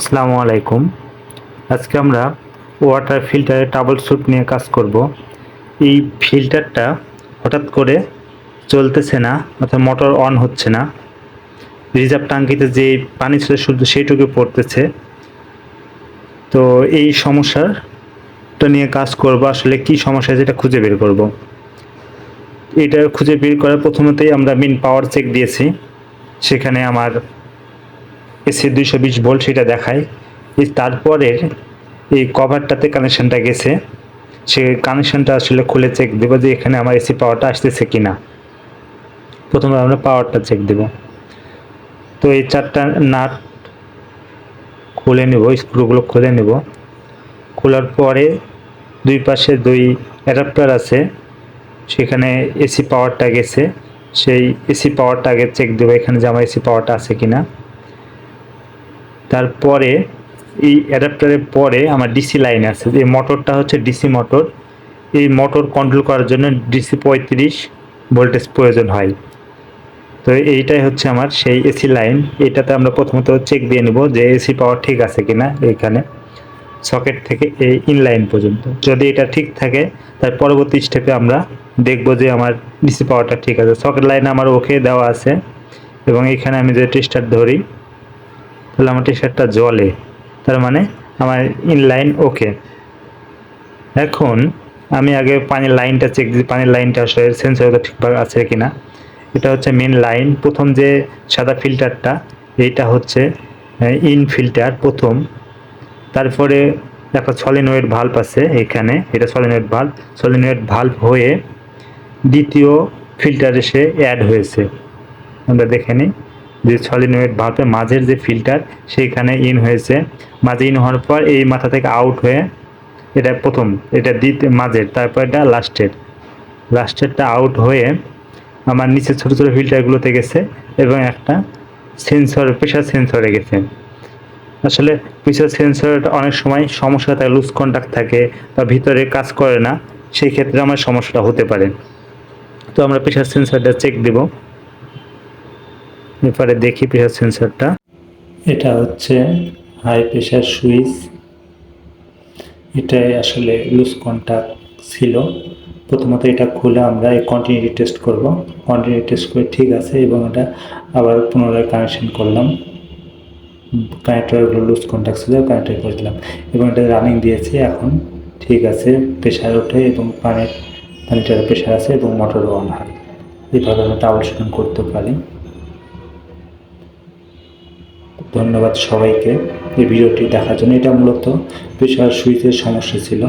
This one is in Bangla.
আসসালামু আলাইকুম। আজকে আমরা ওয়াটার ফিল্টারে টাবল স্যুট নিয়ে কাজ করব। এই ফিল্টারটা হঠাৎ করে চলতেছে না, অর্থাৎ মোটর অন হচ্ছে না। রিজার্ভ টাঙ্কিতে যে পানি ছিল শুধু সেইটুকু পড়তেছে। তো এই সমস্যাটা নিয়ে কাজ করব, আসলে কি সমস্যা যেটা খুঁজে বের করব। এটা খুঁজে বের করার প্রথমতেই আমরা মেন পাওয়ার চেক দিয়েছি। সেখানে আমার এসি দুইশো বিশ ভোল্ট সেটা দেখায়। এই তারপরের এই কভারটাতে কানেকশনটা গেছে। সে কানেকশনটা আসলে খুলে চেক দেবো যে এখানে আমার এসি পাওয়ারটা আসতেছে কি না প্রথমে আমরা পাওয়ারটা চেক দেব। তো এই চারটা নাট খুলে নেব, স্ক্রুগুলো খুলে নেব। খোলার পরে দুই পাশে দুই অ্যাডাপ্টার আছে। সেখানে এসি পাওয়ারটা গেছে। সেই এসি পাওয়ারটা আগে চেক দেবো এখানে যে আমার এসি পাওয়ারটা আছে কিনা। তারপরে এই অ্যাডাপ্টারের পরে আমার ডিসি লাইন আছে। এই মোটরটা হচ্ছে ডিসি মোটর এই মোটর কন্ট্রোল করার জন্য ডিসি পঁয়ত্রিশ ভোল্টেজ প্রয়োজন হয়। তো এইটাই হচ্ছে আমার সেই এসি লাইন এটাতে আমরা প্রথমত চেক দিয়ে নেব যে এসি পাওয়ার ঠিক আছে কিনা এইখানে সকেট থেকে এই ইনলাইন পর্যন্ত। যদি এটা ঠিক থাকে, তার পরবর্তী স্টেপে আমরা দেখব যে আমার ডিসি পাওয়ারটা ঠিক আছে। সকেট লাইন আমার ওকে দেওয়া আছে। এবং এখানে আমি যে টেস্টার ধরি তাহলে আমার টি শার্টটা জলে। তার মানে আমার ইনলাইন ওকে এখন আমি আগে পানির লাইনটা চেক দিই, পানির লাইনটা আসলে সেন্সর ঠিকভাবে আছে কিনা। এটা হচ্ছে মেন লাইন প্রথম যে সাদা ফিল্টারটা এইটা হচ্ছে ইন ফিল্টার প্রথম। তারপরে একটা সলিনয়েড ভাল্ব আছে এখানে, এটা সলিনয়েড ভাল্ব সলিনয়েড ভাল্ব হয়ে দ্বিতীয় ফিল্টার এসে অ্যাড হয়েছে। আমরা দেখে নিই। যে সলিনয়েড ভাল্বের মাঝের যে ফিল্টার সেইখানে ইন হয়েছে। মাঝে ইন হওয়ার পর এই মাথা থেকে আউট হয়ে এটা প্রথম, এটা দ্বিতীয়, মাঝের, তারপর এটা লাস্টের লাস্টেরটা আউট হয়ে আমার নিচে ছোটো ছোটো ফিল্টারগুলোতে গেছে এবং একটা সেন্সর প্রেশার সেন্সরে গেছে। আসলে প্রেশার সেন্সরটা অনেক সময় সমস্যা থাকে লুজ কন্ট্যাক্ট থাকে বা ভিতরে কাজ করে না, সেই ক্ষেত্রে আমার সমস্যাটা হতে পারে। তো আমরা প্রেশার সেন্সরটা চেক দেবো। এরপরে দেখি প্রেশার সেন্সরটা। এটা হচ্ছে হাই প্রেশার সুইচ। এটাই আসলে লুজ কন্ট্যাক্ট ছিল। প্রথমত এটা খুলে আমরা এই কন্টিনিউটি টেস্ট করব। কন্টিনিউটি টেস্ট করে ঠিক আছে এবং এটা আবার পুনরায় কানেকশন করলাম। কানেক্টরগুলো লুজ কন্ট্যাক্ট ছিল কানেক্টর করে দিলাম। এবং এটা রানিং দিয়েছি এখন। ঠিক আছে প্রেশার ওঠে এবং পানির, পানিটার প্রেশার আছে এবং মোটর অন হয়। এইভাবে আমরা টাউল শুটিং করতে পারি। ধন্যবাদ সবাইকে এই ভিডিওটি দেখার জন্য। এটা মূলত প্রেশার সুইচের সমস্যা ছিল।